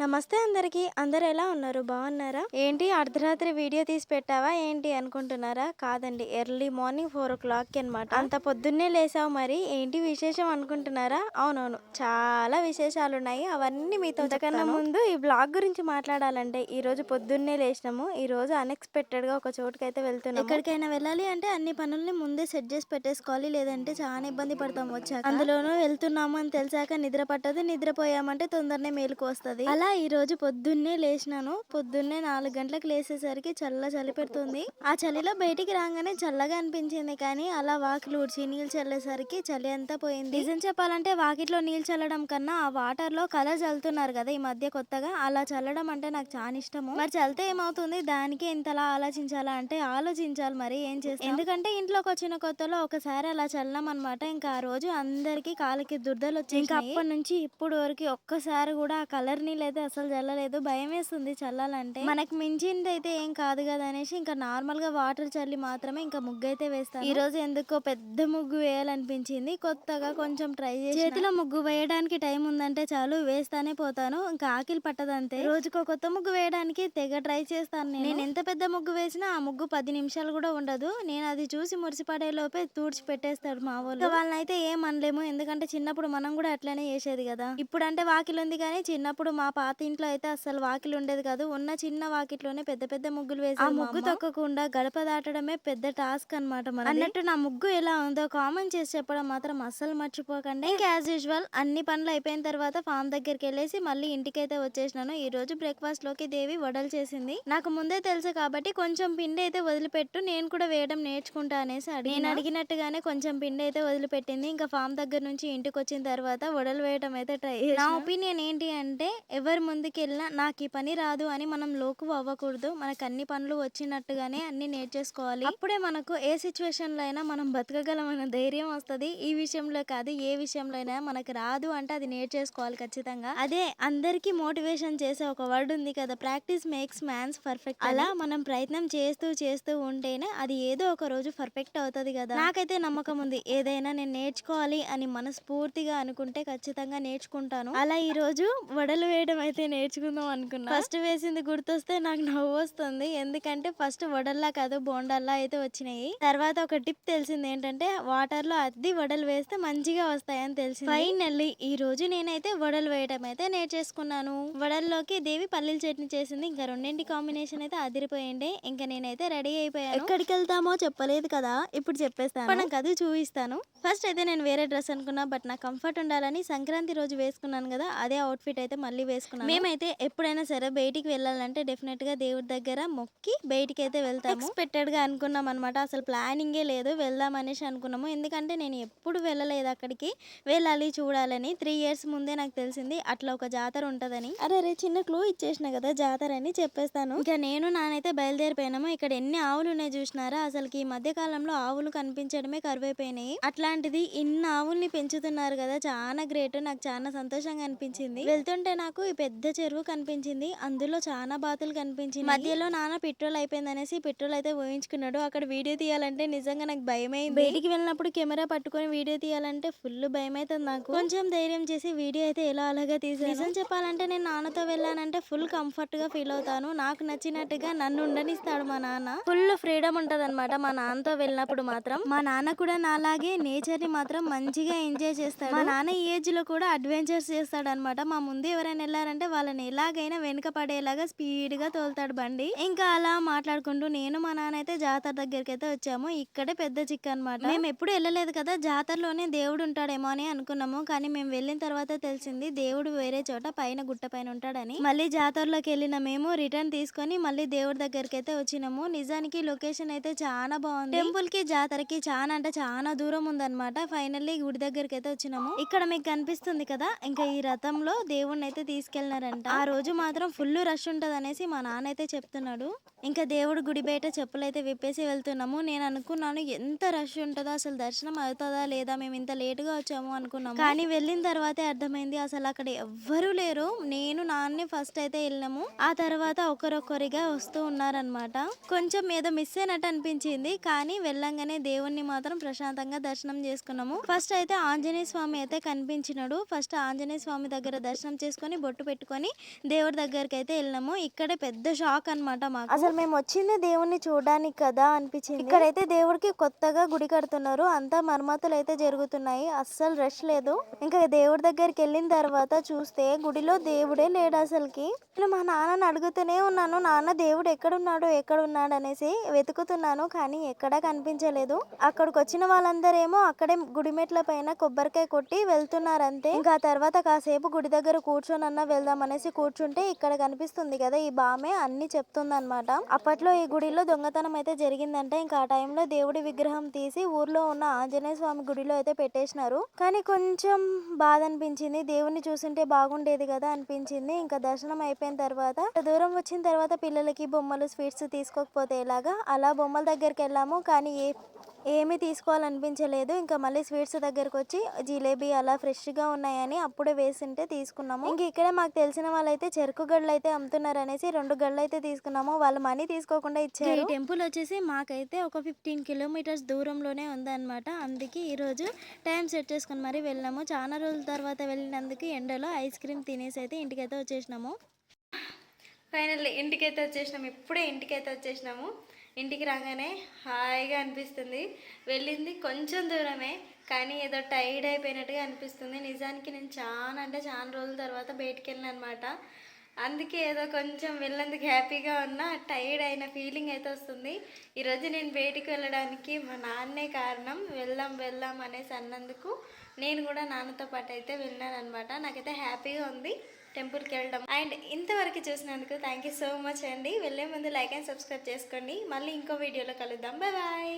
నమస్తే అందరికి. అందరు ఎలా ఉన్నారు? బాగున్నారా? ఏంటి అర్ధరాత్రి వీడియో తీసి పెట్టావా? ఏంటి అనుకుంటున్నారా? కాదండి early morning four o'clock అనమాట అంత పొద్దున్నే లేసావు మరి. ఏంటి విశేషం అనుకుంటున్నారా? అవునవును చాలా విశేషాలు ఉన్నాయి అవన్నీ మీతో కన్నా ముందు ఈ బ్లాగ్ గురించి మాట్లాడాలంటే ఈ రోజు పొద్దున్నే లేచినాము ఈ రోజు అన్ఎక్స్పెక్టెడ్గా ఒక చోటుకి అయితే వెళ్తున్నాము. ఎక్కడికైనా వెళ్ళాలి అంటే అన్ని పనుల్ని ముందే సెట్ చేసి పెట్టేసుకోవాలి. లేదంటే చాలా ఇబ్బంది పడతాం వచ్చాక. అందులోనూ వెళ్తున్నాము అని తెలిసాక నిద్ర పట్టదు. నిద్రపోయామంటే తొందరనే మేలుకు వస్తది. అలా ఈ రోజు పొద్దున్నే లేచినాను. పొద్దున్నే నాలుగు గంటలకు లేసేసరికి చల్ల చలి పెడుతుంది. ఆ చలిలో బయటికి రాగానే చల్లగా అనిపించింది కానీ అలా వాకిలు ఊడ్చి నీళ్ళు చల్లేసరికి చలి అంతా పోయింది. నిజం చెప్పాలంటే వాకిట్లో నీళ్ళు చల్లడం కన్నా ఆ వాటర్లో కలర్ చల్లుతున్నారు కదా ఈ మధ్య కొత్తగా. అలా చల్లడం అంటే నాకు చాలా ఇష్టము. మరి చల్లితే ఏమవుతుంది? దానికి ఇంతలా ఆలోచించాలా అంటే ఆలోచించాలి మరి ఏం చేస్తాం? ఎందుకంటే ఇంట్లోకి వచ్చిన కొత్తలో ఒకసారి అలా చల్లం అనమాట ఇంకా ఆ రోజు అందరికి కాలికి దుర్దలు వచ్చి ఇంకా అప్పటి నుంచి ఇప్పుడు వరకు ఒక్కసారి కూడా ఆ కలర్ నీళ్ళు అయితే అసలు చల్లలేదు భయం వేస్తుంది చల్లాలంటే. మనకి మించింది అయితే ఏం కాదు కదా అనేసి ఇంకా నార్మల్గా వాటర్ చల్లి మాత్రమే ఇంకా ముగ్గు అయితే వేస్తాను. ఈ రోజు ఎందుకో పెద్ద ముగ్గు వేయాలనిపించింది. కొత్తగా కొంచెం ట్రై చేసి చేతిలో ముగ్గు వేయడానికి టైం ఉందంటే చాలు వేస్తానే పోతాను. ఇంకా ఆకిలి పట్టదంతే. రోజుకో కొత్త ముగ్గు వేయడానికి తెగ ట్రై చేస్తాను నేను. ఎంత పెద్ద ముగ్గు వేసినా ఆ ముగ్గు పది నిమిషాలు కూడా ఉండదు. నేను అది చూసి మురిసిపడే లోపే తూడ్చి పెట్టేస్తాడు మా వాళ్ళు. వాళ్ళని అయితే ఏం అనలేము. ఎందుకంటే చిన్నప్పుడు మనం కూడా అట్లనే చేసేది కదా. ఇప్పుడు అంటే వాకిలు ఉంది కానీ చిన్నప్పుడు మా పాత ఇంట్లో అయితే అసలు వాకిలు ఉండేది కాదు. ఉన్న చిన్న వాకిట్లోనే పెద్ద పెద్ద ముగ్గులు వేసి ఆ ముగ్గు తొక్కకుండా గడప దాటడమే పెద్ద టాస్క్ అనమాట అన్నట్టు నా ముగ్గు ఎలా ఉందో కామెంట్ చేసి చెప్పడం మాత్రం అస్సలు మర్చిపోకండి. ఇంకా యాజ్ యూజువల్ అన్ని పనులు అయిపోయిన తర్వాత ఫామ్ దగ్గరికి వెళ్ళేసి మళ్ళీ ఇంటికైతే వచ్చేసినాను. ఈ రోజు బ్రేక్ఫాస్ట్లోకి దేవి వడలు చేసింది. నాకు ముందే తెలుసు కాబట్టి కొంచెం పిండి అయితే వదిలిపెట్టు నేను కూడా వేయడం నేర్చుకుంటా అనేసి అడిగి నేను అడిగినట్టుగానే కొంచెం పిండి అయితే వదిలిపెట్టింది. ఇంకా ఫామ్ దగ్గర నుంచి ఇంటికి వచ్చిన తర్వాత వడలు వేయడం అయితే ట్రై నా ఒపీనియన్ ఏంటి అంటే ఎవరి ముందుకెళ్ళినా నాకు ఈ పని రాదు అని మనం లోకు అవ్వకూడదు. మనకు అన్ని పనులు వచ్చినట్టుగానే అన్ని నేర్చేసుకోవాలి. అప్పుడే మనకు ఏ సిచ్యువేషన్లో అయినా మనం బతకగలమన్న ధైర్యం వస్తది. ఈ విషయంలో కాదు ఏ విషయంలో అయినా మనకు రాదు అంటే అది నేర్చేసుకోవాలి ఖచ్చితంగా. అదే అందరికీ మోటివేషన్ చేసే ఒక వర్డ్ ఉంది కదా ప్రాక్టీస్ మేక్స్ మ్యాన్స్ పర్ఫెక్ట్ అలా మనం ప్రయత్నం చేస్తూ చేస్తూ ఉంటేనే అది ఏదో ఒక రోజు పర్ఫెక్ట్ అవుతది కదా. నాకైతే నమ్మకం ఉంది. ఏదైనా నేను నేర్చుకోవాలి అని మనస్ఫూర్తిగా అనుకుంటే ఖచ్చితంగా నేర్చుకుంటాను. అలా ఈ రోజు వడలు వేయడం అయితే నేర్చుకుందాం అనుకున్నా ఫస్ట్ వేసింది గుర్తొస్తే నాకు నవ్వు వస్తుంది. ఎందుకంటే ఫస్ట్ వడల్లా కాదు బోండల్లా అయితే వచ్చినాయి. తర్వాత ఒక టిప్ తెలిసింది ఏంటంటే వాటర్లో అద్ది వడలు వేస్తే మంచిగా వస్తాయని తెలిసింది. ఫైనల్లీ ఈ రోజు నేనైతే వడలు వేయడం అయితే నేర్చేసుకున్నాను. వడల్లోకి దేవి పల్లీల చట్నీ చేసింది. ఇంకా రెండింటి కాంబినేషన్ అయితే అదిరిపోయింది. ఇంకా నేనైతే రెడీ అయిపోయాను. ఎక్కడికి వెళ్తామో చెప్పలేదు కదా ఇప్పుడు చెప్పేస్తాను. మనం అది చూపిస్తాను. ఫస్ట్ అయితే నేను వేరే డ్రెస్ అనుకున్నా బట్ నాకు కంఫర్ట్ ఉండాలని సంక్రాంతి రోజు వేసుకున్నాను కదా అదే అవుట్ఫిట్ అయితే మళ్ళీ వేసుకున్నాను. మేమైతే ఎప్పుడైనా సరే బయటికి వెళ్ళాలంటే డెఫినెట్గా దేవుడి దగ్గర మొక్కి బయటికి అయితే వెళ్తాము. ఎక్స్పెక్టెడ్గా అనుకున్నాం అనమాట అసలు ప్లానింగే లేదు. వెళ్దాం అనేసి అనుకున్నాము. ఎందుకంటే నేను ఎప్పుడు వెళ్ళలేదు అక్కడికి. వెళ్ళాలి చూడాలని త్రీ ఇయర్స్ ముందే నాకు తెలిసింది అట్లా ఒక జాతర ఉంటదని. అరే రే చిన్న క్లూ ఇచ్చేసిన కదా జాతర అని చెప్పేస్తాను. ఇంకా నేను నానైతే బయలుదేరిపోయినాము. ఇక్కడ ఎన్ని ఆవులు ఉన్నాయి చూసినారా? అసలుకి ఈ మధ్య కాలంలో ఆవులు కనిపించడమే కరువైపోయినాయి. అట్లాంటిది ఇన్ని ఆవుల్ని పెంచుతున్నారు కదా. చాలా గ్రేట్. నాకు చాలా సంతోషంగా అనిపించింది. వెళ్తుంటే నాకు ఈ పెద్ద చెరువు కనిపించింది. అందులో చాలా బాతులు కనిపించింది మధ్యలో నాన్న పెట్రోల్ అయిపోయింది అనేసి పెట్రోల్ అయితే ఊహించుకున్నాడు అక్కడ వీడియో తీయాలంటే నిజంగా నాకు భయం అయింది బయటికి వెళ్ళినప్పుడు కెమెరా పట్టుకొని వీడియో తీయాలంటే ఫుల్ భయం అవుతుంది నాకు. కొంచెం ధైర్యం చేసి వీడియో అయితే ఎలా అలాగా తీసాను నిజం చెప్పాలంటే నేను నాన్నతో వెళ్ళానంటే ఫుల్ కంఫర్ట్గా ఫీల్ అవుతాను. నాకు నచ్చినట్టుగా నన్ను ఉండనిస్తాడు మా నాన్న. ఫుల్ ఫ్రీడమ్ ఉంటది అనమాట మా నాన్నతో వెళ్ళినప్పుడు మాత్రం. మా నాన్న కూడా నాలాగే నేచర్ని మాత్రం మంచిగా ఎంజాయ్ చేస్తాడు. మా నాన్న ఈ ఏజ్లో కూడా అడ్వెంచర్స్ చేస్తాడు అనమాట మా ముందు ఎవరైనా వెళ్ళారంటే వాళ్ళని ఎలాగైనా వెనుక పడేలాగా స్పీడ్గా తోలుతాడు బండి. ఇంకా అలా మాట్లాడుకుంటూ నేను మా నాన్న అయితే జాతర దగ్గరికి అయితే వచ్చాము. ఇక్కడే పెద్ద చిక్క అనమాట మేము ఎప్పుడు వెళ్ళలేదు కదా జాతరలోనే దేవుడు ఉంటాడేమో అని అనుకున్నాము. కానీ మేము వెళ్ళిన తర్వాత తెలిసింది దేవుడు వేరే చోట పైన గుట్ట పైన ఉంటాడని. మళ్ళీ జాతరలోకి వెళ్ళిన మేము రిటర్న్ తీసుకొని మళ్ళీ దేవుడి దగ్గరికి అయితే వచ్చినాము. నిజానికి లొకేషన్ అయితే చాలా బాగుంది. టెంపుల్కి జాతరకి చాలా అంటే చాలా దూరం ఉందన్నమాట. ఫైనల్లీ గుడి దగ్గరికి అయితే వచ్చినాము. ఇక్కడ మీకు కనిపిస్తుంది కదా ఇంకా ఈ రథంలో దేవుడిని అయితే తీసుకెళ్ళినారంట. ఆ రోజు మాత్రం ఫుల్ రష్ ఉంటుంది అనేసి మా నాన్న అయితే చెప్తున్నాడు. ఇంకా దేవుడు గుడి బయట చెప్పులు అయితే విప్పేసి వెళ్తున్నాము. నేను అనుకున్నాను ఎంత రష్ ఉంటుందో అసలు దర్శనం అవుతుందా లేదా మేము ఇంత లేట్గా వచ్చాము అనుకున్నాము. కానీ వెళ్ళిన తర్వాతే అర్థమైంది అసలు అక్కడ ఎవ్వరూ లేరు. నేను నాన్నే ఫస్ట్ అయితే వెళ్ళినాము. ఆ తర్వాత ఒకరొకరిగా వస్తూ ఉన్నారనమాట కొంచెం ఏదో మిస్ అయినట్టు అనిపించింది కానీ వెళ్ళంగానే దేవుణ్ణి మాత్రం ప్రశాంతంగా దర్శనం చేసుకున్నాము. ఫస్ట్ అయితే ఆంజనేయ స్వామి అయితే కనిపించినాడు. ఫస్ట్ ఆంజనేయ స్వామి దగ్గర దర్శనం చేసుకొని బొట్టు పెట్టుకొని దేవుడి దగ్గరికి అయితే వెళ్ళినాము. ఇక్కడే పెద్ద షాక్ అన్నమాట మాకు. అసలు మేము వచ్చింది దేవుణ్ణి చూడడానికి కదా అనిపించింది. ఇక్కడైతే దేవుడికి కొత్తగా గుడి కడుతున్నారు. అంతా మరమ్మతులు అయితే జరుగుతున్నాయి. అస్సలు రష్ లేదు. ఇంకా దేవుడి దగ్గరికి వెళ్ళిన తర్వాత చూస్తే గుడిలో దేవుడే లేడు అసలుకి. నేను మా నాన్నని అడుగుతూనే ఉన్నాను. నాన్న దేవుడు ఎక్కడున్నాడు ఎక్కడున్నాడు అనేసి వెతుకుతున్నాను కానీ ఎక్కడా కనిపించలేదు. అక్కడికి వచ్చిన వాళ్ళందరేమో అక్కడే గుడి మెట్ల పైన కొబ్బరికాయ కొట్టి వెళ్తున్నారు అంతే ఇంకా తర్వాత కాసేపు గుడి దగ్గర కూర్చొని వెళ్దాం అనేసి కూర్చుంటే ఇక్కడ కనిపిస్తుంది కదా ఈ బామే అన్ని చెప్తుంది అనమాట అప్పట్లో ఈ గుడిలో దొంగతనం అయితే జరిగిందంటే ఇంకా ఆ టైంలో దేవుడి విగ్రహం తీసి ఊర్లో ఉన్న ఆంజనేయ స్వామి గుడిలో అయితే పెట్టేసినారు. కానీ కొంచెం బాధ అనిపించింది. దేవుని చూస్తుంటే బాగుండేది కదా అనిపించింది. ఇంకా దర్శనం అయిపోయిన తర్వాత దూరం వచ్చిన తర్వాత పిల్లలకి బొమ్మలు స్వీట్స్ తీసుకోకపోతే ఎలాగా? అలా బొమ్మల దగ్గరికి వెళ్ళాము. కానీ ఏ ఏమీ తీసుకోవాలనిపించలేదు. ఇంకా మళ్ళీ స్వీట్స్ దగ్గరకు వచ్చి జిలేబీ అలా ఫ్రెష్గా ఉన్నాయని అప్పుడే వేసింటే తీసుకున్నాము. ఇంక ఇక్కడే మాకు తెలిసిన వాళ్ళైతే చెరుకు గడ్డలు అయితే అమ్ముతున్నారు అనేసి రెండు గడ్డలు అయితే తీసుకున్నాము. వాళ్ళు మనీ తీసుకోకుండా ఇచ్చారు ఈ టెంపుల్ వచ్చేసి మాకైతే ఒక ఫిఫ్టీన్ కిలోమీటర్స్ దూరంలోనే ఉందన్నమాట. అందుకే ఈరోజు టైం సెట్ చేసుకుని మరి వెళ్ళాము చాలా రోజుల తర్వాత వెళ్ళినందుకు ఎండలో ఐస్ క్రీమ్ తినేసి అయితే ఇంటికైతే వచ్చేసినాము. ఫైనల్లీ ఇంటికైతే వచ్చేసినాము. ఇప్పుడే ఇంటికైతే వచ్చేసినాము. ఇంటికి రాగానే హాయిగా అనిపిస్తుంది. వెళ్ళింది కొంచెం దూరమే కానీ ఏదో టైర్డ్ అయిపోయినట్టుగా అనిపిస్తుంది. నిజానికి నేను చాలా అంటే చాలా రోజుల తర్వాత బయటికి వెళ్ళాను అనమాట అందుకే ఏదో కొంచెం వెళ్ళేందుకు హ్యాపీగా ఉన్నా టైర్డ్ అయిన ఫీలింగ్ అయితే వస్తుంది. ఈరోజు నేను బయటికి వెళ్ళడానికి మా నాన్నే కారణం వెళ్దాం వెళ్దాం అనేసి అన్నందుకు నేను కూడా నాన్నతో పాటు అయితే వెళ్ళాను అనమాట నాకైతే హ్యాపీగా ఉంది. టెంపుల్కి వెళ్ళడం. అండ్ ఇంతవరకు చూసినందుకు థ్యాంక్ యూ సో మచ్ అండి. వెళ్ళే ముందు లైక్ అండ్ సబ్స్క్రైబ్ చేసుకోండి. మళ్ళీ ఇంకో వీడియోలో కలుద్దాం. Bye bye.